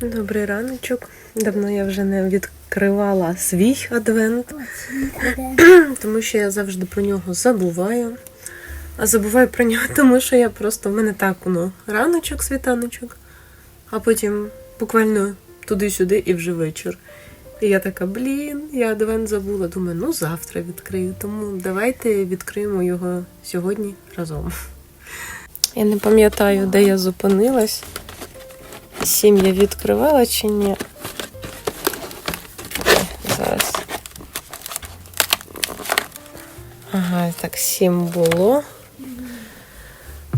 Добрий раночок. Давно я вже не відкривала свій адвент, тому що я завжди про нього забуваю. А забуваю про нього, тому що я просто в мене так воно раночок, світаночок, а потім буквально туди-сюди і вже вечір. І я така, блін, я адвент забула. Думаю, ну завтра відкрию. Тому давайте відкриємо його сьогодні разом. Я не пам'ятаю, де я зупинилась. Сім я відкривала чи ні? Зараз. Ага, так, сім було.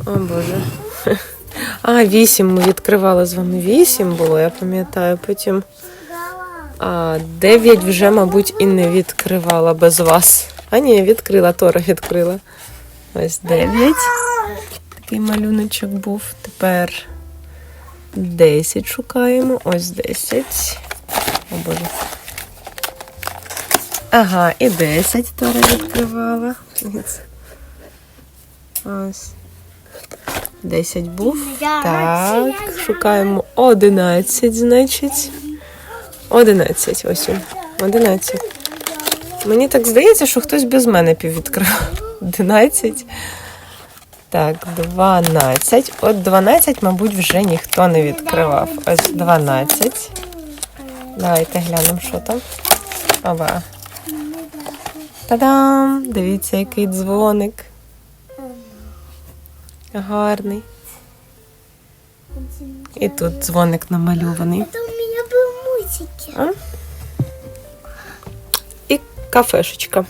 О Боже. А, вісім ми відкривали з вами. Вісім було, я пам'ятаю. Потім а, дев'ять вже, мабуть, і не відкривала без вас. А ні, відкрила, Тора відкрила. Ось дев'ять. Такий малюночок був. Тепер 10 шукаємо. Ось 10. О Боже. Ага, і 10 Тора відкривала. Ось. 10 був. Так, шукаємо 11, значить. 11, ось він. 11. Мені так здається, що хтось без мене піввідкрив. 11. Так, 12. От 12, мабуть, вже ніхто не відкривав. Ось 12. Давайте глянемо, що там. Оба. Та-дам! Дивіться, який дзвоник. Гарний. І тут дзвоник намальований. Это у меня был мультики. І кафешечка.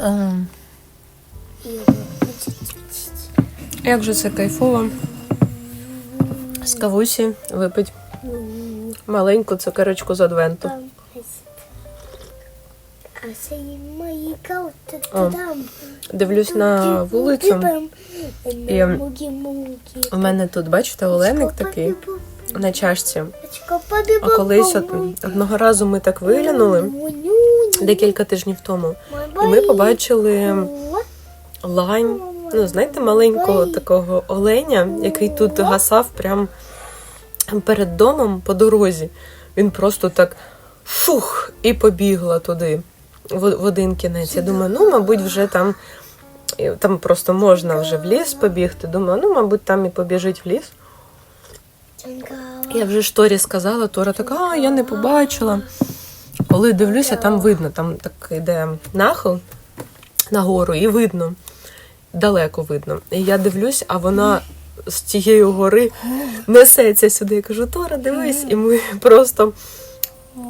Ого. Як же це кайфово. З кавусі випить маленьку цукерочку з адвенту. О. Дивлюсь на вулицю. і-. У мене тут, бачите, оленик такий на чашці. А колись одного разу ми так виглянули декілька тижнів тому, і ми побачили лань. Ну, знаєте, маленького такого оленя, який тут гасав прямо перед домом по дорозі. Він просто так шух і побігла туди, в, в один кінець. Я думаю, ну, мабуть, вже там, там просто можна вже в ліс побігти. Думаю, ну, мабуть, там і побіжить в ліс. Я вже ж Торі сказала, Тора така, а я не побачила. Коли дивлюся, там видно, там так йде нахил нагору, і видно, далеко видно. І я дивлюсь, а вона з тієї гори несеться сюди. Я кажу, Тора, дивись, і ми просто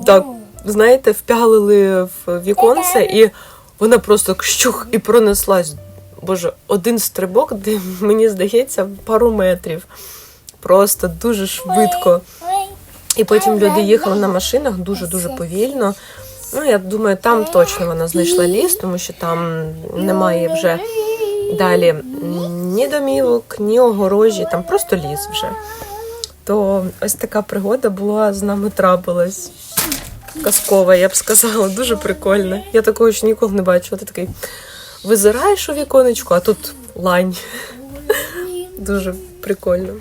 так, знаєте, впялили в віконце, і вона просто кщух і пронеслась. Боже, один стрибок, де мені здається, пару метрів. Просто дуже швидко. І потім люди їхали на машинах дуже-дуже повільно. Ну, я думаю, там точно вона знайшла ліс, тому що там немає вже далі ні домівок, ні огорожі, там просто ліс вже. То ось така пригода була з нами трапилась. Казкова, я б сказала, дуже прикольна. Я такого ще ніколи не бачила. Ти такий визираєш у віконечку, а тут лань. Дуже прикольно.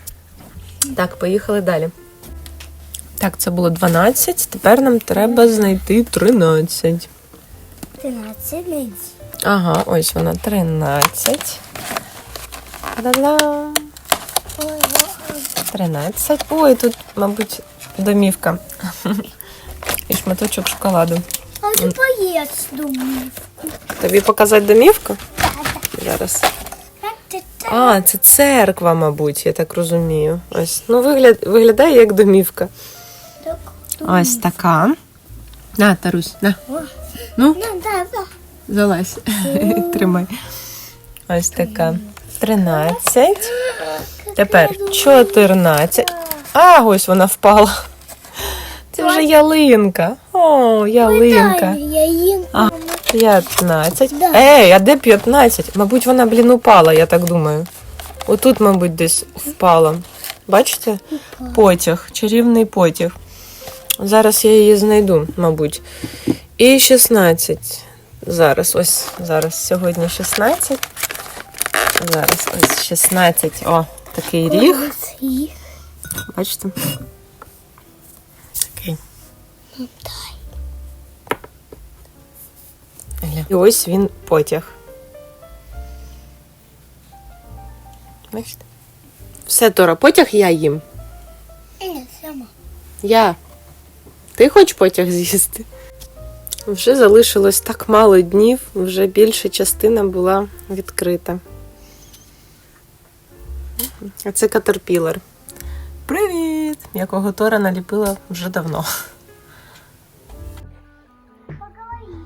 Так, поїхали далі. Так, це було 12. Тепер нам треба знайти 13. 13 леді. Ага, ось вона 13. Та-дам! 13. Ой, тут, мабуть, домівка. І шматочок шоколаду. А ти поїсть, думаю. Тобі показати домівку? Зараз. А, це церква, мабуть, я так розумію. Ось. Ну, вигляд, виглядає як домівка. Ось така. На, Тарусь, на. Ну, залазь. Тримай. Ось така. 13. Тепер 14. А, ось вона впала. Це вже ялинка. О, ялинка. А, 15. Ей, а де 15? Мабуть, вона, блін, упала, я так думаю. Отут, мабуть, десь впала. Бачите? Потяг, чарівний потяг. Зараз я її знайду, мабуть. І 16. Зараз, ось зараз сьогодні 16. Зараз ось 16. О, такий ріг. Бачите? Такий. І ось він потяг. Бачите? Все, Тора, потяг я їм. Е, сама. Я. Ти хочеш потяг з'їсти? Вже залишилось так мало днів, вже більша частина була відкрита. А це катерпілер. Привіт! Якого Тора наліпила вже давно.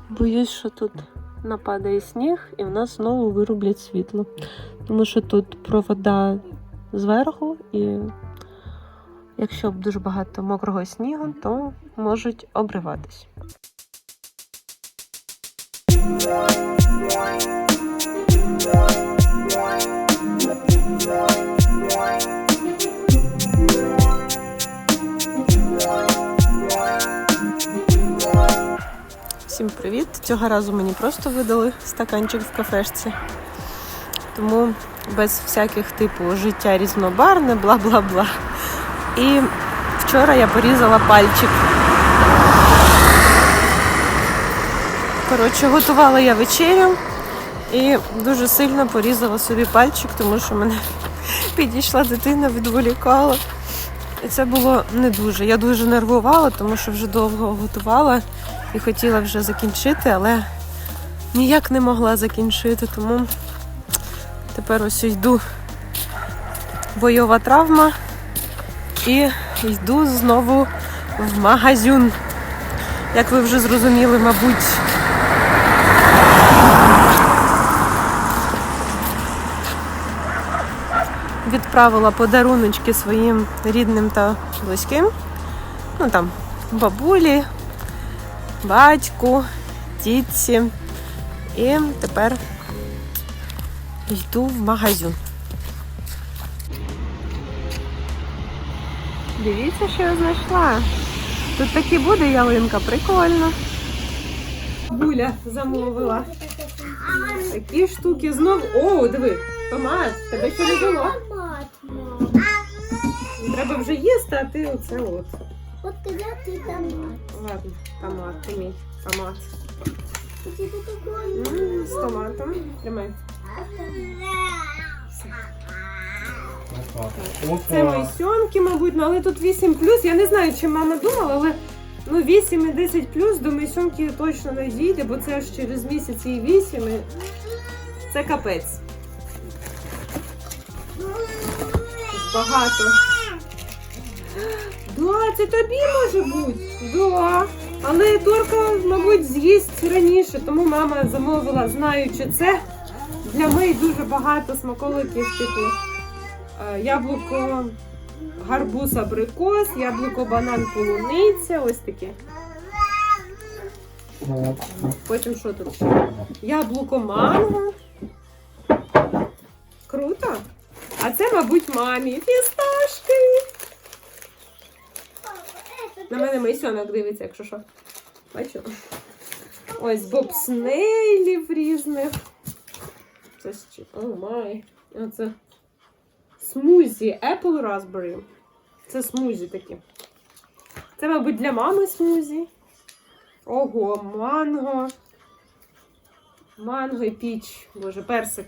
Боюсь, що тут нападає сніг і в нас знову вирублять світло. Тому що тут провода зверху, і якщо дуже багато мокрого снігу, то можуть обриватись. Всім привіт! Цього разу мені просто видали стаканчик в кафешці. Тому без всяких типу життя різнобарне, бла бла бла. І вчора я порізала пальчик. Коротше, готувала я вечерю і дуже сильно порізала собі пальчик, тому що мене підійшла дитина, відволікала. І це було не дуже. Я дуже нервувала, тому що вже довго готувала і хотіла вже закінчити, але ніяк не могла закінчити, тому тепер ось йду бойова травма і йду знову в магазин. Як ви вже зрозуміли, мабуть. Відправила подаруночки своїм рідним та близьким. Ну там бабулі, батьку, тітці. І тепер йду в магазин. Дивіться, що я знайшла. Тут таки буде ялинка, прикольно. Буля замовила. Такі штуки знов. О, диви, томат, тебе ще не було. Треба вже їсти, а ти оце от. От коли ти томат. Ладно, томат, ти мій томат. М, З томатом. Тримай. Це мої сьомки, мабуть, ну але тут 8 Я не знаю, чи мама думала, але ну 8 і 10 плюс до мої сьомки точно не дійде, бо це аж через місяць і 8. І... Це капець. Багато. Да, це тобі може бути. Да. Але Торка, мабуть, з'їсть раніше, тому мама замовила, знаючи це. Для неї дуже багато смаколиків, типу яблуко, гарбуз, абрикос, яблуко, банан, полуниця, ось таке. Потім що тут? Яблуко манго. Круто. А це, мабуть, мамі. Фісташки. На мене Мейсьонок дивиться, якщо що. Бачу. Ось бобснейлів різних. Це ще. О май. Оце смузі. Apple Raspberry. Це смузі такі. Це, мабуть, для мами смузі. Ого, манго. Манго і піч. Боже, персик.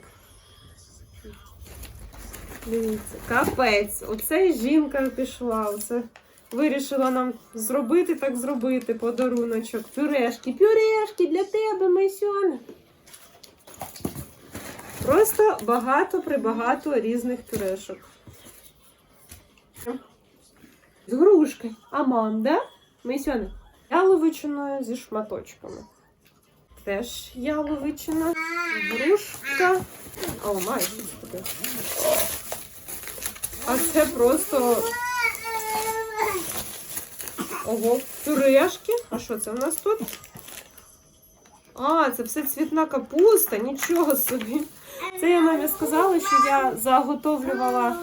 Дивіться, капець. Оце жінка пішла. Оце вирішила нам зробити, так зробити подаруночок. Пюрешки, пюрешки для тебе, Майсьона. Просто багато прибагато різних пюрешок. З грушки. Аманда. Майсьона. Яловичиною зі шматочками. Теж яловичина. Грушка. О, майже таке. А це просто. Ого, пюрешки. А що це у нас тут? А, це все цвітна капуста, нічого собі. Це я мамі сказала, що я заготовлювала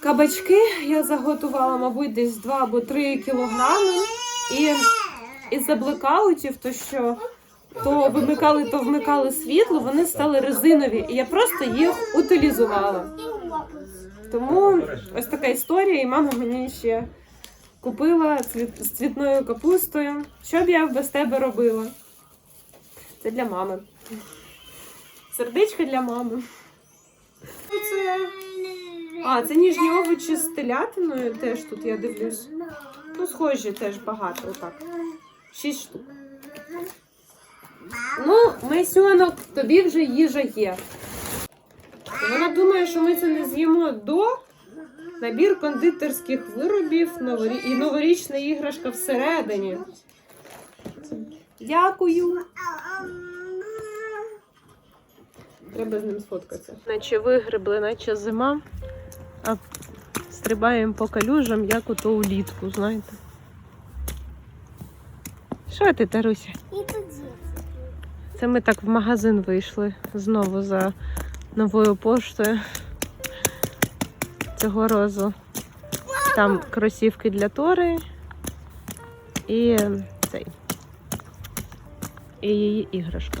кабачки. Я заготувала, мабуть, десь 2 або 3 кілограми. І із-за блекаутів, то що то вимикали, то вмикали світло, вони стали резинові, і я просто їх утилізувала. Тому ось така історія, і мама мені ще купила цвіт, з цвітною капустою. Що б я без тебе робила? Це для мами. Сердечко для мами. Це... А, це ніжні овочі з телятиною теж тут я дивлюсь. Ну, схожі теж багато, отак. Шість штук. Ну, Месюнок, тобі вже їжа є. Вона думає, що ми це не з'їмо до набір кондитерських виробів і новорічна іграшка всередині. Дякую. Треба з ним сфоткатися. Наче вигребли, наче зима, а стрибаємо по калюжам, як ото улітку, знаєте. Що ти, Таруся? Це ми так в магазин вийшли знову за новою поштою. Цього разу там кросівки для Тори і цей. І її іграшка.